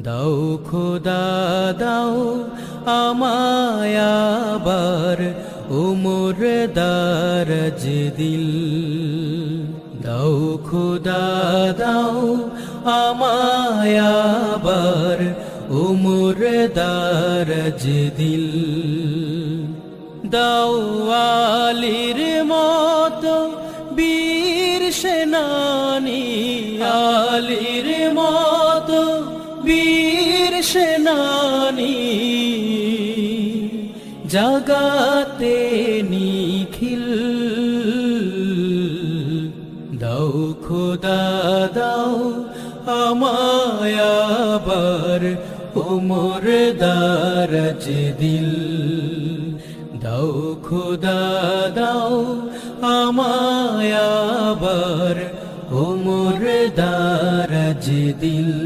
দাও খোদা, দাও আমায় আবার উমর দারজ দিল। দাও খোদা, দাও আমায় আবার উমর দারজ দিল। দাও আলির মতো বীর সেনানি, আলির বীর সেনানি জাগাতে নিখিল। দাও খোদা, দাও আমায় আবার উমর দারজ দিল। দাও খোদা, দাও আমায় আবার উমর দারজ দিল।